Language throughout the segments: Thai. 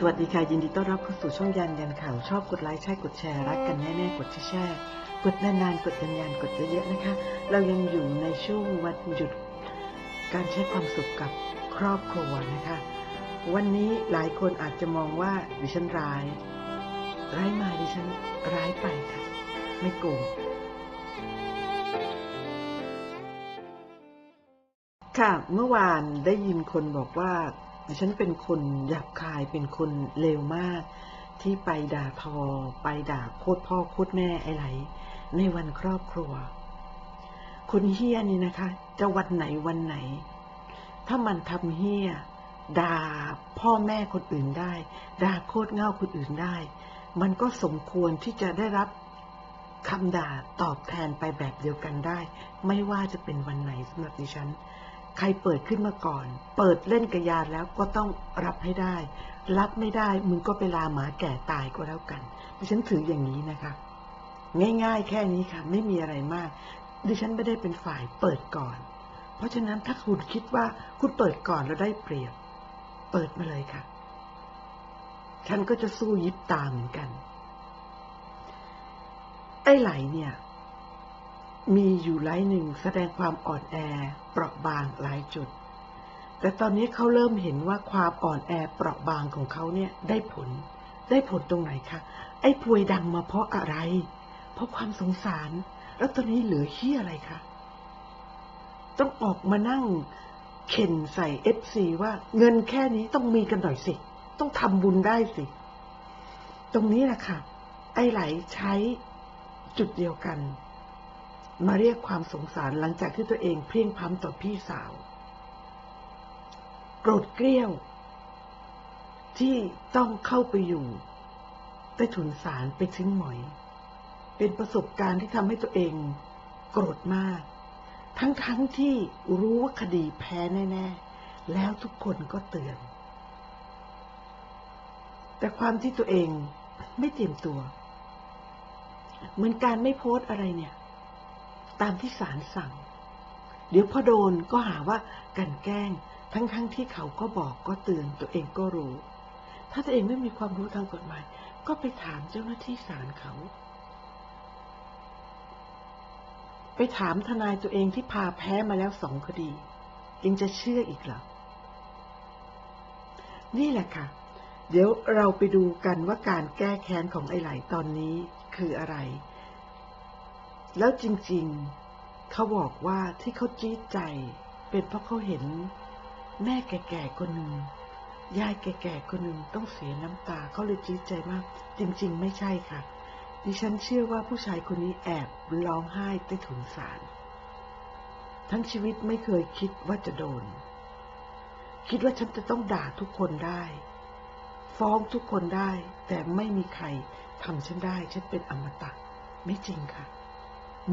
สวัสดีค่ะ ยินดีต้อนรับเข้าสู่ช่องยันยันข่าว ชอบกดไลค์ใช่กดแชร์ รักกันแน่ๆ กดแชร์กดนานๆ กดยันๆกดเยอะๆนะคะ เรายังอยู่ในช่วงวันหยุด การใช้ความสุขกับครอบครัวนะคะ วันนี้หลายคนอาจจะมองว่าดิฉันร้าย ร้ายมาดิฉันร้ายไปค่ะ ไม่โกงค่ะเมื่อวานได้ยินคนบอกว่า ดิฉันเป็นคนหยาบคายเป็นคนเลวมาก ที่ไปด่าทอ ไปด่าโคตรพ่อโคตรแม่ไอ้ไหล ในวันครอบครัว คนเฮี้ยนี่นะคะ จะวันไหนวันไหน ถ้ามันทำเฮี้ยด่าพ่อแม่คนอื่นได้ด่าโคตรเง่าคนอื่นได้ มันก็สมควรที่จะได้รับคำด่าตอบแทนไปแบบเดียวกันได้ ไม่ว่าจะเป็นวันไหนสำหรับดิฉัน ใครเปิดขึ้นมาก่อน เปิดเล่นกระยานแล้วก็ต้องรับให้ได้ รับไม่ได้มึงก็ไปลาหมาแก่ตายก็แล้วกัน ดิฉันถืออย่างนี้นะคะ ง่ายๆ แค่นี้ค่ะ ไม่มีอะไรมาก ดิฉันไม่ได้เป็นฝ่ายเปิดก่อน เพราะฉะนั้นถ้าคุณคิดว่าคุณเปิดก่อนแล้วได้เปรียบ เปิดมาเลยค่ะ ฉันก็จะสู้ยิบตามเหมือนกัน ไอ้ไหลเนี่ย มีอยู่ไลน์หนึ่งแสดงความอ่อนแอเปราะบางหลายจุด แต่ตอนนี้เขาเริ่มเห็นว่าความอ่อนแอเปราะบางของเขาเนี่ยได้ผล ได้ผลตรงไหนคะ ไอ้พวยดังมาเพราะอะไร เพราะความสงสาร แล้วตอนนี้เหลือเฮียอะไรคะ ต้องออกมานั่งเข็นใส่เอฟซีว่าเงินแค่นี้ต้องมีกันหน่อยสิ ต้องทำบุญได้สิ ตรงนี้แหละค่ะ ไอ้ไหลใช้จุดเดียวกัน มาเรียกความสงสารหลังจากที่ตัวเองเพลียงพ้ำต่อพี่สาว โกรธเกลี้ยว ที่ต้องเข้าไปอยู่ใต้ถุนศาลไปทิ้งหมอย เป็นประสบการณ์ที่ทำให้ตัวเอง โกรธมาก ทั้งๆทที่รู้ว่าคดีแพ้แน่ ๆ แล้วทุกคนก็เตือน แต่ความที่ตัวเองไม่เตรียมตัว เหมือนการไม่โพสต์อะไรเนี่ย ตามที่ศาลสั่ง เดี๋ยวพอโดนก็หาว่ากันแกล้งทั้งๆทที่เขาก็บอกก็เตือนตัวเองก็รู้ ถ้าตัวเองไม่มีความรู้ทางกฎหมาย ก็ไปถามเจ้าหน้าที่ศาลเขา ไปถามทนายตัวเองที่พาแพ้มาแล้วสองคดียังจะเชื่ออีกเหรอ นี่แหละค่ะ เดี๋ยวเราไปดูกันว่าการแก้แค้นของไอ้ไหลตอนนี้คืออะไร แล้วจริงๆ เขาบอกว่าที่เขาจี๊ดใจ เป็นเพราะเขาเห็น แม่แก่ๆคนหนึ่งยายแก่ๆคนหนึ่งต้องเสียน้ำตาเขาเลยจี๊ดใจมาก จริง ๆ ไม่ใช่ค่ะ ดิฉันเชื่อว่าผู้ชายคนนี้แอบร้องไห้ใต้ถุนศาลทั้งชีวิตไม่เคยคิดว่าจะโดน คิดว่าฉันจะต้องด่าทุกคนได้ ฟ้องทุกคนได้ แต่ไม่มีใครทำฉันได้ ฉันเป็นอมตะ ไม่จริงค่ะ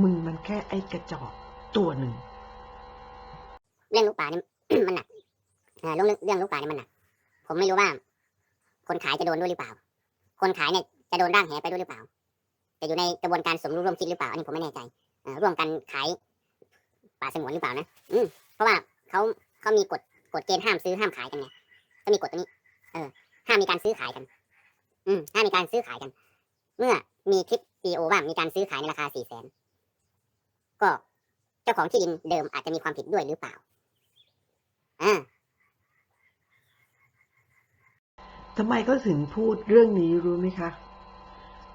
มึงมันแค่ไอ้กระจอกตัวหนึ่ง เรื่องลูกป่านี่มันหนักเรื่องเรื่องลูกป่านี่มันหนัก ผมไม่รู้ว่า คนขายจะโดนด้วยหรือเปล่า คนขายเนี่ยจะโดนร่างแหไปด้วยหรือเปล่า จะอยู่ในกระบวนการสมรู้ร่วมคิดหรือเปล่า อันนี้ผมไม่แน่ใจร่วมกันขายป่าสงวนหรือเปล่านะ อืมเพราะว่าเขาเขามีกฎกฎเกณฑ์ห้ามซื้อห้ามขายกันไงก็มีกฎตัวนี้ เออ ห้ามมีการซื้อขายกัน อืมห้ามมีการซื้อขายกัน เมื่อมีคลิปวีโอว่ามีการซื้อขายในราคาสี่แสน ก็เจ้าของที่ดินเดิมอาจจะมีความผิดด้วยหรือเปล่าอ่าทำไมเขาถึงพูดเรื่องนี้รู้ไหมคะ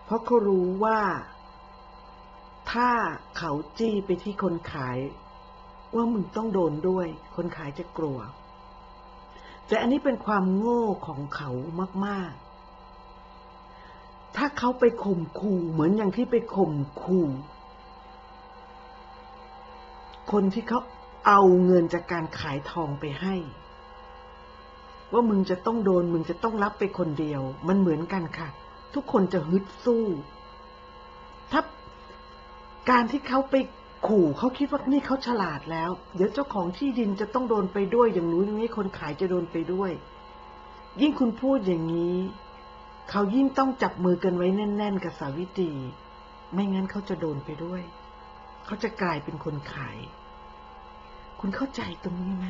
เพราะเขารู้ว่า ถ้าเขาจี้ไปที่คนขาย ว่ามึงต้องโดนด้วย คนขายจะกลัว แต่อันนี้เป็นความโง่ของเขามาก ๆ ถ้าเขาไปข่มขู่เหมือนอย่างที่ไปข่มขู่ คนที่เขาเอาเงินจากการขายทองไปให้ ว่ามึงจะต้องโดน มึงจะต้องรับไปคนเดียว มันเหมือนกันค่ะ ทุกคนจะฮึดสู้ ถ้าการที่เขาไปขู่เขาคิดว่านี่เขาฉลาดแล้ว เดี๋ยวเจ้าของที่ดินจะต้องโดนไปด้วยอย่างนู้นอย่างนี้คนขายจะโดนไปด้วย ยิ่งคุณพูดอย่างนี้ เขายิ่งต้องจับมือกันไว้แน่น ๆ กับสาวิตรีไม่งั้นเขาจะโดนไปด้วย เขาจะกลายเป็นคนขาย คุณเข้าใจตรงนี้ไหม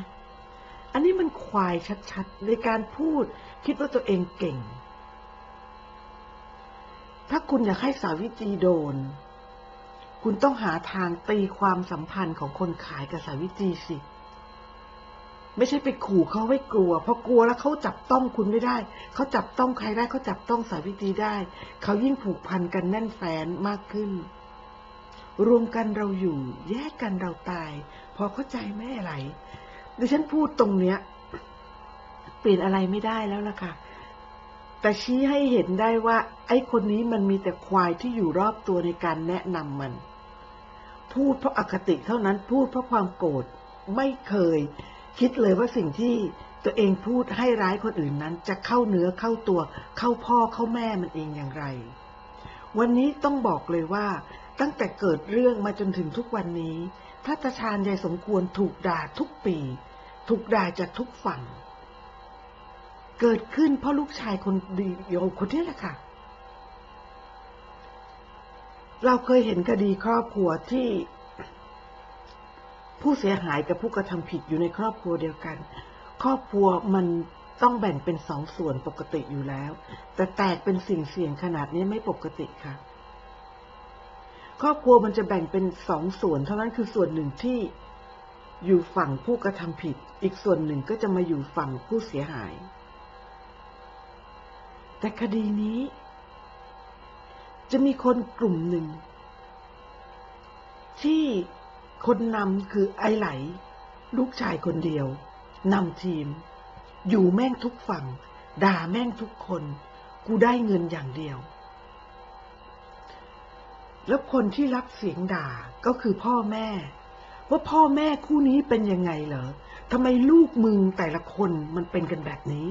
อันนี้มันควายชัดๆ ในการพูด คิดว่าตัวเองเก่ง ถ้าคุณอยากให้สาวิตรีโดน คุณต้องหาทางตีความสัมพันธ์ของคนขายกับสาวิตรีสิ ไม่ใช่ไปขู่เขาไว้กลัว เพราะกลัวแล้วเขาจับต้องคุณไม่ได้ เขาจับต้องใครได้เขาจับต้องสาวิตรีได้ เขายิ่งผูกพันกันแน่นแฟนมากขึ้น รวมกันเราอยู่ แยกกันเราตาย พอเข้าใจไหมอะไรดิฉันพูดตรงเนี้ย เปลี่ยนอะไรไม่ได้แล้วล่ะค่ะ แต่ชี้ให้เห็นได้ว่า ไอ้คนนี้มันมีแต่ควายที่อยู่รอบตัวในการแนะนำมัน พูดเพราะอคติเท่านั้นพูดเพราะความโกรธไม่เคย คิดเลยว่าสิ่งที่ตัวเองพูดให้ร้ายคนอื่นนั้น จะเข้าเนื้อเข้าตัว เข้าพ่อเข้าแม่มันเองอย่างไร วันนี้ต้องบอกเลยว่า ตั้งแต่เกิดเรื่องมาจนถึงทุกวันนี้ท่าตาชาญยายสมควรถูกด่าทุกปี ถูกด่าจากทุกฝั่ง เกิดขึ้นเพราะลูกชายคนดีโยคนนี้แหละค่ะ เราเคยเห็นคดีครอบครัวที่ผู้เสียหายกับผู้กระทำผิดอยู่ในครอบครัวเดียวกัน ครอบครัวมันต้องแบ่งเป็นสองส่วนปกติอยู่แล้ว แต่แตกเป็นสิ่งเสี่ยงขนาดนี้ไม่ปกติค่ะ ครอบครัวมันจะแบ่งเป็นสองส่วน เท่านั้นคือส่วนหนึ่งที่อยู่ฝั่งผู้กระทำผิด อีกส่วนหนึ่งก็จะมาอยู่ฝั่งผู้เสียหาย แต่คดีนี้ จะมีคนกลุ่มหนึ่ง ที่คนนำคือไอไหล ลูกชายคนเดียวนำทีม อยู่แม่งทุกฝั่ง ด่าแม่งทุกคน กูได้เงินอย่างเดียว แล้วคนที่รับเสียงด่าก็คือพ่อแม่ ว่าพ่อแม่คู่นี้เป็นยังไงเหรอทำไมลูกมึงแต่ละคนมันเป็นกันแบบนี้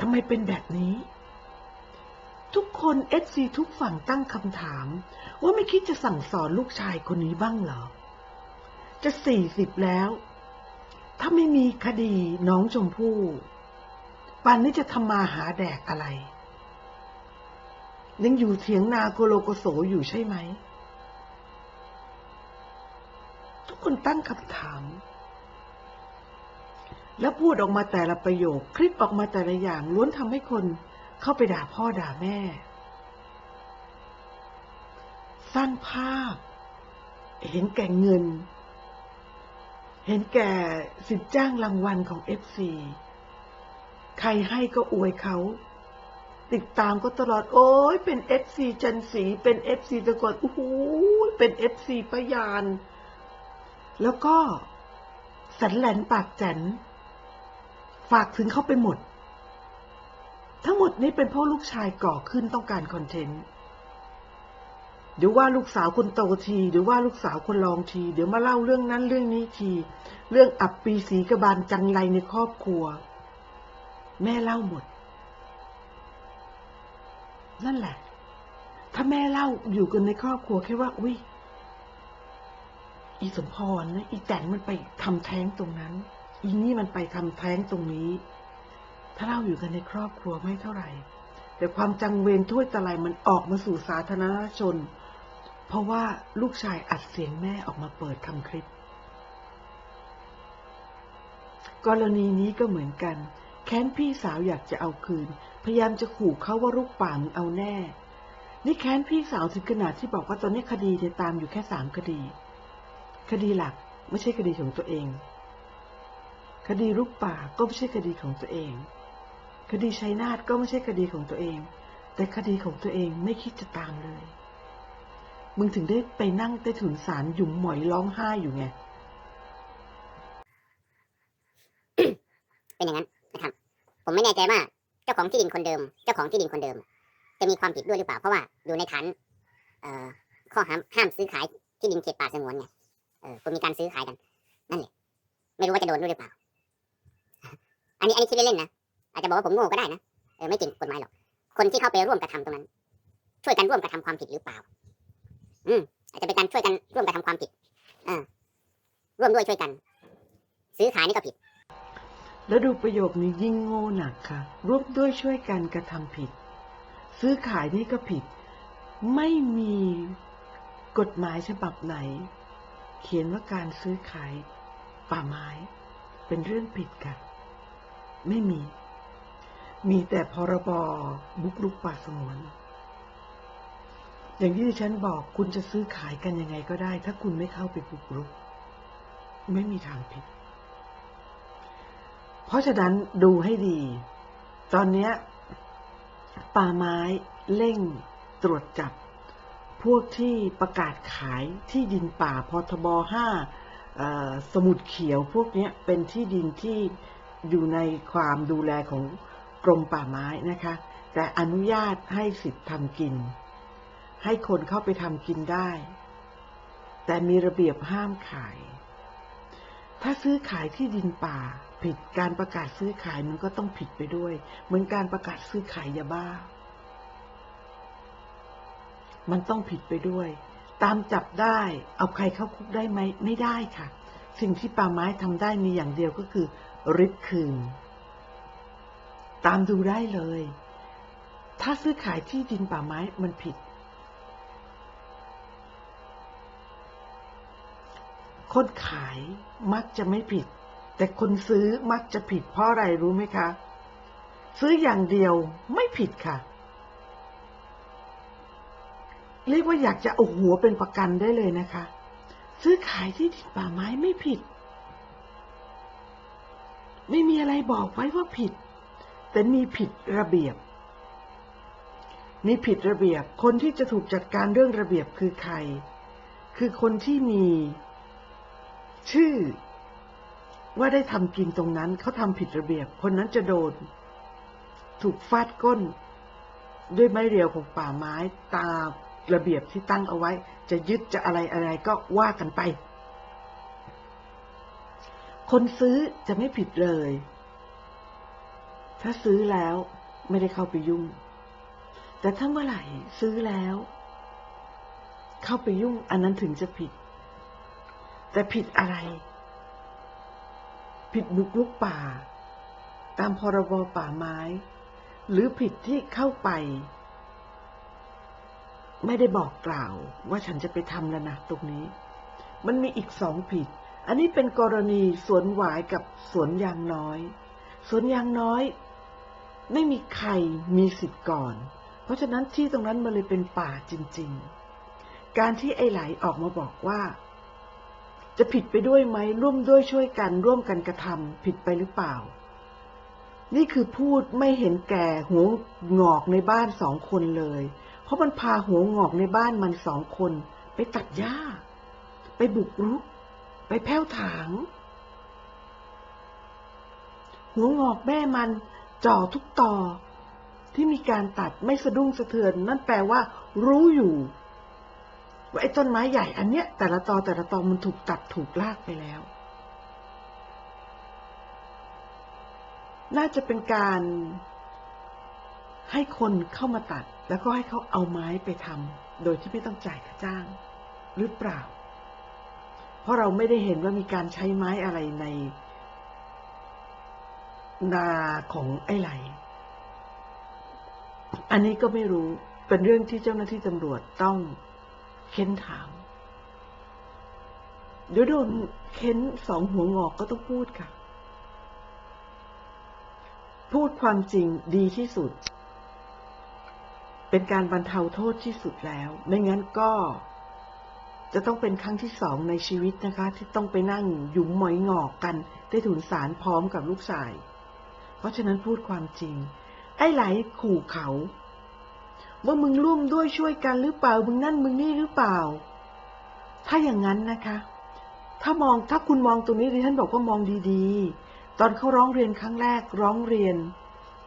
ทำไมเป็นแบบนี้ ทุกคนเอฟซีทุกฝั่งตั้งคำถาม ว่าไม่คิดจะสั่งสอนลูกชายคนนี้บ้างเหรอ จะสี่สิบแล้ว ถ้าไม่มีคดีน้องชมพู่ป่านนี้จะทำมาหาแดกอะไร ยังอยู่เถียงนาโกโลโกโสอยู่ใช่ไหม ทุกคนตั้งคำถาม แล้วพูดออกมาแต่ละประโยค คลิปออกมาแต่ละอย่างล้วนทำให้คนเข้าไปด่าพ่อด่าแม่ สร้างภาพ เห็นแก่เงิน เห็นแก่สิทธิ์จ้างรางวัลของเอฟซีใครให้ก็อวยเขา ติดตามก็ตลอด โอ้ยเป็นเอฟซีจันสีเป็นเอฟซีตะกอนโอ้โหเป็นเอฟซีปะยาน แล้วก็สันแหลนปากแจนฝากถึงเขาไปหมด ทั้งหมดนี้เป็นเพราะลูกชายก่อขึ้นต้องการคอนเทนต์เดี๋ยวว่าลูกสาวคนโตทีเดี๋ยวว่าลูกสาวคนรองที เดี๋ยวมาเล่าเรื่องนั้นเรื่องนี้ที เรื่องอับปีสีกระบาลจังไรในครอบครัว แม่เล่าหมด นั่นแหละ ถ้าแม่เล่าอยู่กันในครอบครัวแค่ว่าอุ้ยอีสมพรนะอีแตนมันไปทำแท้งตรงนั้น อีนี่มันไปทำแท้งตรงนี้ ถ้าเล่าอยู่กันในครอบครัวไม่เท่าไหร่ แต่ความจังเวรถ้วยตะไลมันออกมาสู่สาธารณชน เพราะว่าลูกชายอัดเสียงแม่ออกมาเปิดทำคลิป กรณีนี้ก็เหมือนกัน แค้นพี่สาวอยากจะเอาคืน พยายามจะขู่เขาว่าลูกป่ามึงเอาแน่ นี่แค้นพี่สาวถึงขนาดที่บอกว่าตอนนี้คดีเนี่ยตามอยู่แค่สามคดี คดีหลักไม่ใช่คดีของตัวเอง คดีลูกป่าก็ไม่ใช่คดีของตัวเอง คดีชัยนาทก็ไม่ใช่คดีของตัวเอง แต่คดีของตัวเองไม่คิดจะตามเลย มึงถึงได้ไปนั่งใต้ถุนศาลหยุมหมอยร้องไห้อยู่ไงเป็นอย่างนั้น ผมไม่แน่ใจว่าเจ้าของที่ดินคนเดิม เจ้าของที่ดินคนเดิม จะมีความผิดด้วยหรือเปล่าเพราะว่าอยู่ในฐานเอ่อข้อห้ามห้ามซื้อขายที่ดินเขตป่าสงวนไงเออคุณมีการซื้อขายกัน นั่นแหละไม่รู้ว่าจะโดนด้วยหรือเปล่า อันนี้อันนี้คิดเล่นๆนะอาจจะบอกว่าผมโง่ก็ได้นะเออไม่จริงกฎหมายหรอกคนที่เข้าไปร่วมกระทำตรงนั้น ช่วยกันร่วมกระทำความผิดหรือเปล่า อืมอาจจะเป็นการช่วยกันร่วมกระทำความผิดอ่าร่วมด้วยช่วยกัน ซื้อขายนี่ก็ผิด แล้วดูประโยคนี้ยิ่งโง่หนักค่ะ ร่วมด้วยช่วยกันกระทำผิด ซื้อขายนี่ก็ผิด ไม่มีกฎหมายฉบับไหน เขียนว่าการซื้อขาย ป่าไม้ เป็นเรื่องผิดค่ะ ไม่มี มีแต่พรบบุกรุกป่าสงวนอย่างที่ดิฉันบอกคุณจะซื้อขายกันยังไงก็ได้ ถ้าคุณไม่เข้าไปบุกรุก ไม่มีทางผิด เพราะฉะนั้นดูให้ดี ตอนนี้ป่าไม้เร่งตรวจจับ พวกที่ประกาศขายที่ดินป่าพทบห้าสมุดเขียวพวกนี้เป็นที่ดินที่อยู่ในความดูแลของกรมป่าไม้นะคะ แต่อนุญาตให้สิทธิ์ทำกิน ให้คนเข้าไปทำกินได้ แต่มีระเบียบห้ามขาย ถ้าซื้อขายที่ดินป่า ผิดการประกาศซื้อขายมันก็ต้องผิดไปด้วย เหมือนการประกาศซื้อขายยาบ้า มันต้องผิดไปด้วย ตามจับได้ เอาใครเข้าคุกได้ไหมไม่ได้ค่ะ สิ่งที่ป่าไม้ทำได้มีอย่างเดียวก็คือริบคืน ตามดูได้เลย ถ้าซื้อขายที่ดินป่าไม้มันผิด คนขายมักจะไม่ผิด แต่คนซื้อมักจะผิดเพราะอะไรรู้ไหมคะ ซื้ออย่างเดียวไม่ผิดค่ะ เรียกว่าอยากจะเอาหัวเป็นประกันได้เลยนะคะ ซื้อขายที่ดินป่าไม้ไม่ผิด ไม่มีอะไรบอกไว้ว่าผิด แต่มีผิดระเบียบมีผิดระเบียบ คนที่จะถูกจัดการเรื่องระเบียบคือใคร คือคนที่มี ชื่อ ว่าได้ทำกินตรงนั้นเขาทำผิดระเบียบ คนนั้นจะโดน ถูกฟาดก้น ด้วยไม้เรียวของป่าไม้ตามระเบียบที่ตั้งเอาไว้ จะยึดจะอะไรอะไรก็ว่ากันไป คนซื้อจะไม่ผิดเลย ถ้าซื้อแล้วไม่ได้เข้าไปยุ่ง แต่ถ้าเมื่อไหร่ซื้อแล้ว เข้าไปยุ่งอันนั้นถึงจะผิด แต่ผิดอะไร ผิดบุกรุกป่า ตามพรบป่าไม้ หรือผิดที่เข้าไป ไม่ได้บอกกล่าวว่าฉันจะไปทำแล้วนะตรงนี้ มันมีอีกสองผิด อันนี้เป็นกรณีสวนหวายกับสวนยางน้อย สวนยางน้อย ไม่มีใครมีสิทธิ์ก่อน เพราะฉะนั้นที่ตรงนั้นมันเลยเป็นป่าจริง ๆ การที่ไอ้ไหลออกมาบอกว่า จะผิดไปด้วยไหมร่วมด้วยช่วยกันร่วมกันกระทำผิดไปหรือเปล่า นี่คือพูดไม่เห็นแก่หัวงอกในบ้านสองคนเลย เพราะมันพาหัวงอกในบ้านมันสองคน ไปตัดหญ้า ไปบุกรุก ไปแผ้วถาง หัวงอกแม่มันจ่อทุกต่อที่มีการตัดไม่สะดุ้งสะเทือน นั่นแปลว่า รู้อยู่ ว่าไอ้ต้นไม้ใหญ่อันเนี้ยแต่ละตอแต่ละตอมันถูกตัดถูกลากไปแล้ว น่าจะเป็นการให้คนเข้ามาตัด แล้วก็ให้เขาเอาไม้ไปทำโดยที่ไม่ต้องจ่ายค่าจ้าง หรือเปล่า เพราะเราไม่ได้เห็นว่ามีการใช้ไม้อะไรใน นาของไอ้ไหล อันนี้ก็ไม่รู้เป็นเรื่องที่เจ้าหน้าที่ตำรวจต้อง เค้นถาม เดี๋ยวโดนเค้นสองหัวงอกก็ต้องพูดค่ะ พูดความจริงดีที่สุด เป็นการบรรเทาโทษที่สุดแล้ว ไม่งั้นก็จะต้องเป็นครั้งที่สองในชีวิตนะคะ ที่ต้องไปนั่งหยุมหมอยงอกกันใต้ถุนศาลพร้อมกับลูกชาย เพราะฉะนั้นพูดความจริง ไอ้ไหลขู่เขา ว่ามึงร่วมด้วยช่วยกันหรือเปล่า มึงนั่นมึงนี่หรือเปล่า ถ้าอย่างนั้นนะคะ ถ้ามองถ้าคุณมองตรงนี้ดิฉันบอกว่ามองดีๆ ตอนเขาร้องเรียนครั้งแรกร้องเรียน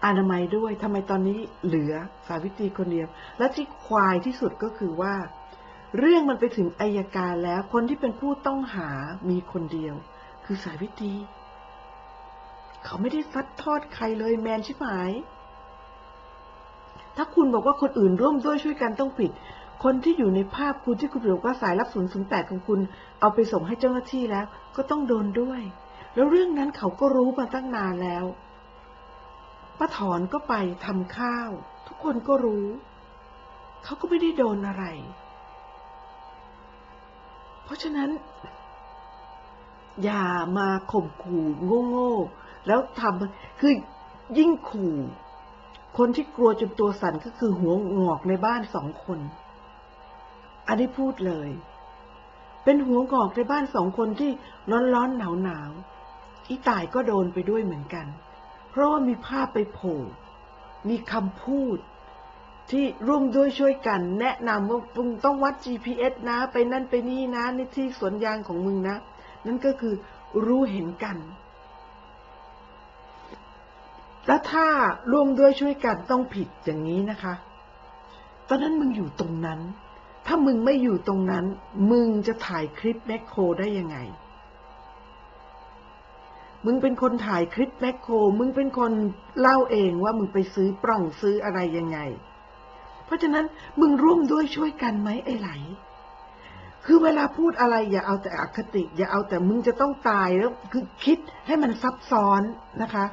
อนามัยด้วยทำไมตอนนี้เหลือสาวิตรีคนเดียว และที่ควายที่สุดก็คือว่า เรื่องมันไปถึงอายการแล้วคนที่เป็นผู้ต้องหามีคนเดียว คือสาวิตรีเขาไม่ได้ซัดทอดใครเลยแมนใชิบหาย ถ้าคุณบอกว่าคนอื่นร่วมด้วยช่วยกันต้องผิด คนที่อยู่ในภาพคุณที่คุณบอกว่าสายรับศูนย์ศูนย์แปดของคุณ เอาไปส่งให้เจ้าหน้าที่แล้ว ก็ต้องโดนด้วย แล้วเรื่องนั้นเขาก็รู้มาตั้งนานแล้วป้าถอนก็ไปทำข้าว ทุกคนก็รู้ เขาก็ไม่ได้โดนอะไร เพราะฉะนั้น อย่ามาข่มขู่โง่ๆแล้วทำคือยิ่งขู่ คนที่กลัวจนตัวสั่นก็คือหัวงอกในบ้านสองคน อันนี้พูดเลย เป็นหัวงอกในบ้านสองคนที่ร้อนๆหนาวๆอีตายก็โดนไปด้วยเหมือนกัน เพราะว่ามีภาพไปโผล่ มีคำพูด ที่ร่วมด้วยช่วยกัน แนะนำว่ามึงต้องวัด GPS นะ ไปนั่นไปนี่นะในที่สวนยางของมึงนะ นั่นก็คือรู้เห็นกัน แล้วถ้าร่วมด้วยช่วยกันต้องผิดอย่างนี้นะคะ ตอนนั้นมึงอยู่ตรงนั้น ถ้ามึงไม่อยู่ตรงนั้น มึงจะถ่ายคลิปแมคโครได้ยังไง มึงเป็นคนถ่ายคลิปแมคโคร มึงเป็นคนเล่าเองว่ามึงไปซื้อปล้องซื้ออะไรยังไง เพราะฉะนั้นมึงร่วมด้วยช่วยกันไหมไอ้ไหล คือเวลาพูดอะไร อย่าเอาแต่อคติ อย่าเอาแต่มึงจะต้องตายแล้ว คือคิดให้มันซับซ้อนนะคะ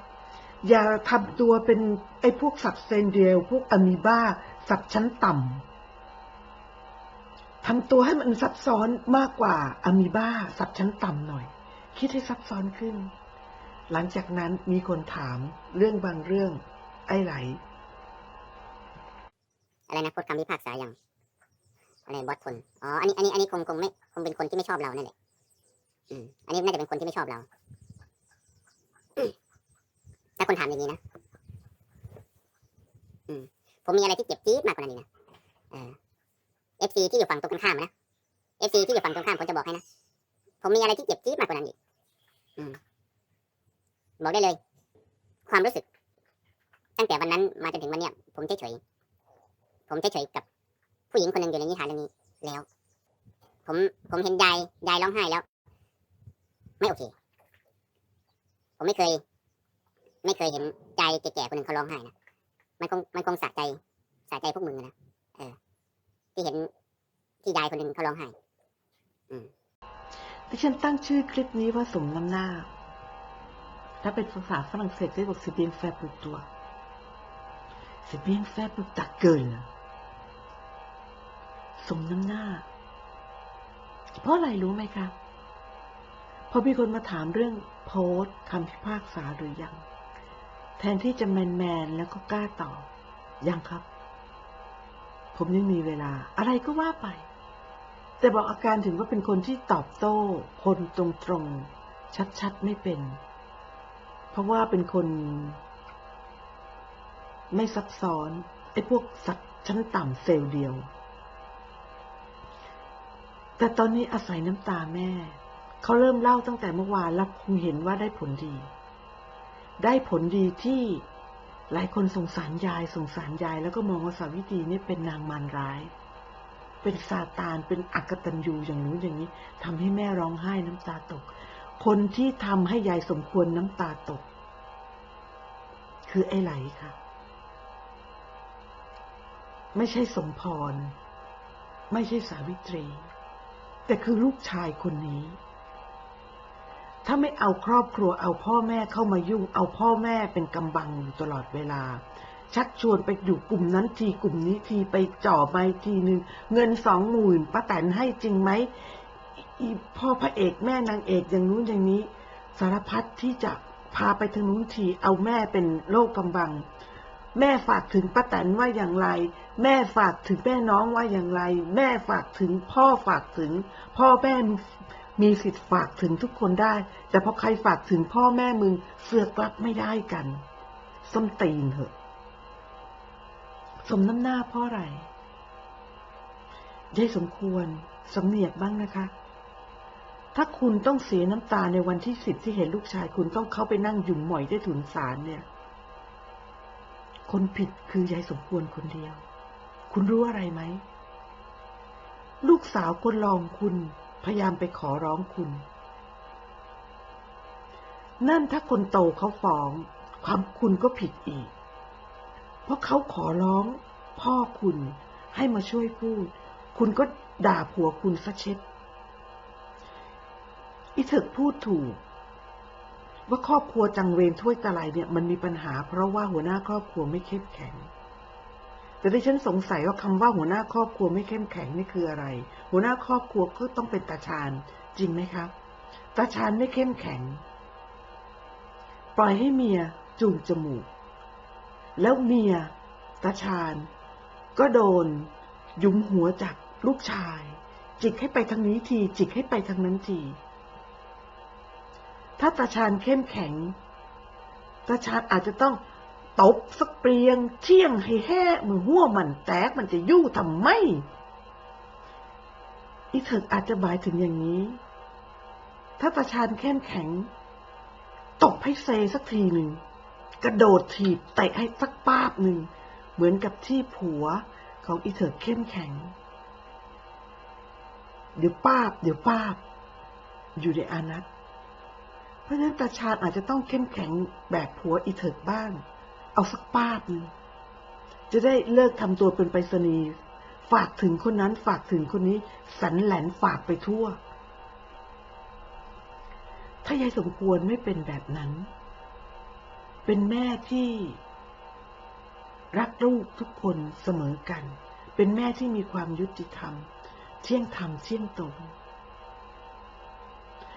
อย่าทำตัวเป็นไอ้พวกสัตว์เซนเดียลพวกอะมีบาสัตว์ชั้นต่ำทำตัวให้มันซับซ้อนมากกว่าอะมีบาสัตว์ชั้นต่ำหน่อย คิดให้ซับซ้อนขึ้น หลังจากนั้นมีคนถามเรื่องบางเรื่อง ไอ้ไหลอะไรนะพูดคำพิพากษาอย่างอะไรบอสทนอ๋ออันนี้อันนี้อันนี้คงคงไม่คงเป็นคนที่ไม่ชอบเรานั่นแหละอืมอันนี้น่าจะเป็นคนที่ไม่ชอบเรา ถ้าคนถามอย่างนี้นะอืมผมมีอะไรที่เจ็บจี๊ดมากกว่านั้นอีกนะเออฟซีที่อยู่ฝั่งตรงกันข้ามนะเอฟซีที่อยู่ฝั่งตรงข้ามผมจะบอกให้นะผมมีอะไรที่เจ็บจี๊ดมากกว่านั้นอีกอืมบอกได้เลย ความรู้สึก ตั้งแต่วันนั้นมาจนถึงวันเนี้ยผมเฉยๆผมเฉยๆกับผู้หญิงคนหนึ่งอยู่ในนิทานเรื่องนี้แล้ว ผมผมเห็นยายยายร้องไห้แล้ว ไม่โอเค ผมไม่เคย ไม่เคยเห็นยายแก่ๆคนหนึ่งเขาร้องไห้นะมันคงมันคงสะใจสะใจพวกมึงนะเออ ที่เห็นที่ยายคนหนึ่งเขาร้องไห้ดิฉันตั้งชื่อคลิปนี้ว่าสมน้ำหน้า ถ้าเป็นภาษาฝรั่งเศสเรียกว่า c'est bien fait pour toi c'est bien fait pour ta gueule สมน้ำหน้า เพราะอะไรรู้ไหมคะพอมีคนมาถามเรื่องโพสต์คำพิพากษาหรือยัง แทนที่จะแมนแมนแล้วก็กล้าตอบยังครับ ผมยังมีเวลา อะไรก็ว่าไป แต่บอกอาการถึงว่าเป็นคนที่ตอบโต้ คนตรงๆ ชัดๆ ไม่เป็น เพราะว่าเป็นคน ไม่ซับซ้อน ไอ้พวกสัตว์ชั้นต่ำเซลล์เดียว แต่ตอนนี้อาศัยน้ำตาแม่ เขาเริ่มเล่าตั้งแต่เมื่อวานแล้วคงเห็นว่าได้ผลดี ได้ผลดีที่หลายคนสงสารยายสงสารยายแล้วก็มองว่าสาวิตรีนี่เป็นนางมารร้าย เป็นซาตานเป็นอักตันยูอย่างนู้นอย่างนี้ทำให้แม่ร้องไห้น้ำตาตก คนที่ทำให้ยายสมควรน้ำตาตก คือไอ้ไหลค่ะ ไม่ใช่สมพร ไม่ใช่สาวิตรี แต่คือลูกชายคนนี้ ถ้าไม่เอาครอบครัวเอาพ่อแม่เข้ามายุ่ง เอาพ่อแม่เป็นกำบังตลอดเวลา ชักชวนไปอยู่กลุ่มนั้นทีกลุ่มนี้ทีไปจ่อไปทีหนึ่งเงินสองหมื่นป้าแตนให้จริงไหมพ่อพระเอกแม่นางเอกอย่างนู้นอย่างนี้ สารพัดที่จะพาไปทางนู้นทีเอาแม่เป็นโลกกำบัง แม่ฝากถึงป้าแตนว่าอย่างไร แม่ฝากถึงแม่น้องว่าอย่างไร แม่ฝากถึงพ่อฝากถึง พ่อแม่ มีสิทธิ์ฝากถึงทุกคนได้ แต่พอใครฝากถึงพ่อแม่มึงเสือกลับไม่ได้กัน ส้มตีนเหอะ สมน้ำหน้าเพ่ออะไรยายสมควรสำเนียกบ้างนะคะ ถ้าคุณต้องเสียน้ำตาในวันที่สิบที่เห็นลูกชาย คุณต้องเข้าไปนั่งหยุ่มหมอยได้ถุนสารเนี่ย คนผิดคือยายสมควรคนเดียว คุณรู้อะไรไหม ลูกสาวคนรองคุณ พยายามไปขอร้องคุณ นั่นถ้าคนโตเขาฟ้อง ความคุณก็ผิดอีก เพราะเขาขอร้อง พ่อคุณให้มาช่วยพูด คุณก็ด่าผัวคุณซะเช็ดอีเถิกพูดถูก ว่าครอบครัวจังเวรถ้วยตะไลเนี่ยมันมีปัญหาเพราะว่าหัวหน้าครอบครัวไม่เข้มแข็ง แต่ที่ฉันสงสัยว่าคำว่าหัวหน้าครอบครัวไม่เข้มแข็งนี่คืออะไร หัวหน้าครอบครัวก็ต้องเป็นตาชาญจริงไหมครับตาชานไม่เข้มแข็ง ปล่อยให้เมียจูงจมูก แล้วเมียตาชานก็โดน ยุมหัวจากลูกชาย จิกให้ไปทางนี้ที จิกให้ไปทางนั้นที ถ้าตาชานเข้มแข็งตาชานอาจจะต้อง ตบสักเปรียง เที่ยงให้แห่มือหัวมันแตกมันจะยู่ทำไม อีเถิกอาจจะหมายถึงอย่างนี้ ถ้าตาชานเข้มแข็ง ตบให้เซสักทีหนึ่ง กระโดดถีบเตะให้สักป้าบหนึ่ง เหมือนกับที่ผัวของอีเถิกเข้มแข็ง เดี๋ยวป้าบ เดี๋ยวป้าบ อยู่ในอานัตเพราะฉะนั้นตาชาญอาจจะต้องเข้มแข็งแบบผัวอีเถิกบ้าง เอาสักป้าบนึงจะได้เลิกทำตัวเป็นไปรษณีย์ฝากถึงคนนั้นฝากถึงคนนี้สันแหลนฝากไปทั่ว ถ้ายายสมควรไม่เป็นแบบนั้น เป็นแม่ที่รักลูกทุกคนเสมอกัน เป็นแม่ที่มีความยุติธรรม เที่ยงธรรมเที่ยงตรง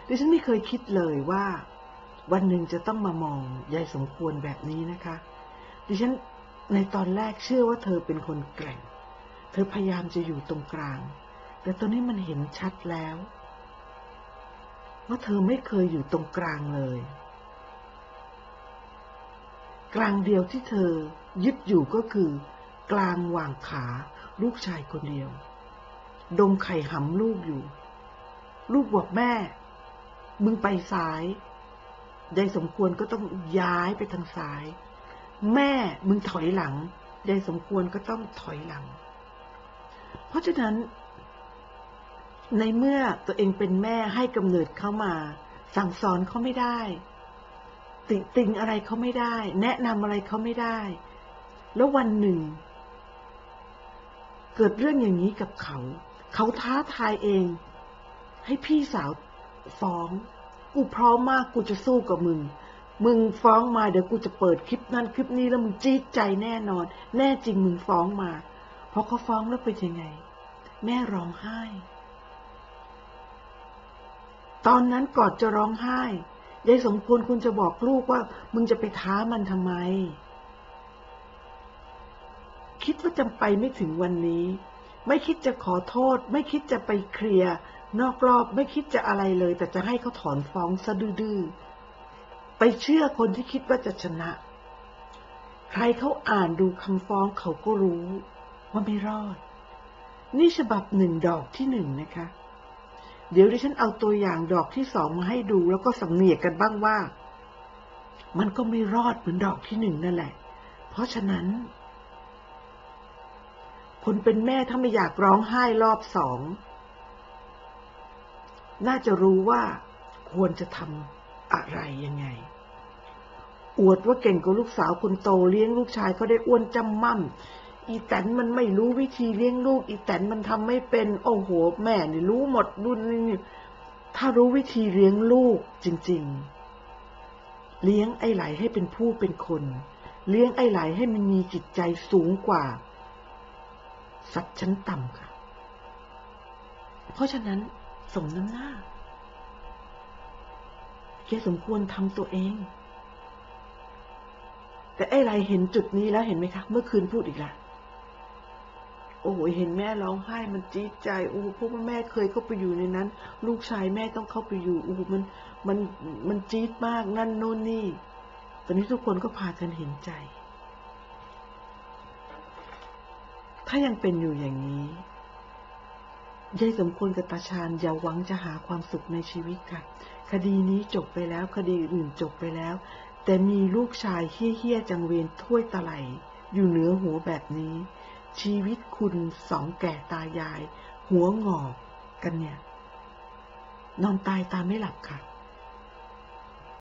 ดิฉันไม่เคยคิดเลยว่า วันหนึ่งจะต้องมามองยายสมควรแบบนี้นะคะ ดิฉันในตอนแรกเชื่อว่าเธอเป็นคนแกร่ง เธอพยายามจะอยู่ตรงกลาง แต่ตอนนี้มันเห็นชัดแล้ว ว่าเธอไม่เคยอยู่ตรงกลางเลย กลางเดียวที่เธอยึดอยู่ก็คือ กลางวางขาลูกชายคนเดียว ดมไข่หำลูกอยู่ ลูกบอกแม่ มึงไปซ้ายยายสมควรก็ต้องย้ายไปทางซ้าย แม่มึงถอยหลังยายสมควรก็ต้องถอยหลัง เพราะฉะนั้น ในเมื่อตัวเองเป็นแม่ให้กำเนิดเข้ามา สั่งสอนเขาไม่ได้ ติติงอะไรเขาไม่ได้ แนะนำอะไรเขาไม่ได้ แล้ววันหนึ่ง เกิดเรื่องอย่างนี้กับเขา เขาท้าทายเอง ให้พี่สาวฟ้อง กูพร้อมมากกูจะสู้กับมึง มึงฟ้องมาเดี๋ยวกูจะเปิดคลิปนั้นคลิปนี้แล้วมึงจี๊ดใจแน่นอน แน่จริงมึงฟ้องมา เพอเขาฟ้องแล้วเป็นยังไง แม่ร้องไห้ ตอนนั้นกอนจะร้องไห้ยายสมควรคุณจะบอกลูกว่า มึงจะไปท้ามันทำไม คิดว่าจะไปไม่ถึงวันนี้ ไม่คิดจะขอโทษ ไม่คิดจะไปเคลียร์นอกรอบไม่คิดจะอะไรเลย แต่จะให้เขาถอนฟ้องซะดื้อๆ ไปเชื่อคนที่คิดว่าจะชนะ ใครเขาอ่านดูคำฟ้องเขาก็รู้ว่าไม่รอด นี่ฉบับหนึ่งดอกที่หนึ่งนะคะ เดี๋ยวดิฉันเอาตัวอย่างดอกที่สองมาให้ดูแล้วก็สำเนียกกันบ้างว่า มันก็ไม่รอดเหมือนดอกที่หนึ่งนั่นแหละ เพราะฉะนั้น คนเป็นแม่ถ้าไม่อยากร้องไห้รอบสอง น่าจะรู้ว่าควรจะทำอะไรยังไง อวดว่าเก่งกว่าลูกสาวคนโตเลี้ยงลูกชายเขาได้อ้วนจำมั่มอีแตนมันไม่รู้วิธีเลี้ยงลูก อีแตนมันทำไม่เป็น โอ้โห แม่นี่รู้หมดรุ่นนี่ถ้ารู้วิธีเลี้ยงลูกจริง ๆ เลี้ยงไอ้ไหลให้เป็นผู้เป็นคน เลี้ยงไอ้ไหลให้มันมีจิตใจสูงกว่า สัตว์ชั้นต่ำค่ะ เพราะฉะนั้นสมน้ำหน้าแกสมควรทำตัวเอง แต่ไอ้ไรเห็นจุดนี้แล้วเห็นไหมคะ เมื่อคืนพูดอีกละโอ้ยเห็นแม่ร้องไห้มันจี๊ดใจโอ้เพราะว่าแม่เคยเข้าไปอยู่ในนั้น ลูกชายแม่ต้องเข้าไปอยู่โอ้มันมันมันจี๊ดมากนั่นโน่นนี่ ตอนนี้ทุกคนก็พากันเห็นใจ ถ้ายังเป็นอยู่อย่างนี้ยายสมควรกับตาชาญอย่าหวังจะหาความสุขในชีวิตค่ะ คดีนี้จบไปแล้ว คดีอื่นจบไปแล้ว แต่มีลูกชายเฮี้ยๆจังเวนถ้วยตะไหล อยู่เหนือหัวแบบนี้ ชีวิตคุณสองแก่ตายาย หัวงอกกันเนี่ย นอนตายตาไม่หลับค่ะ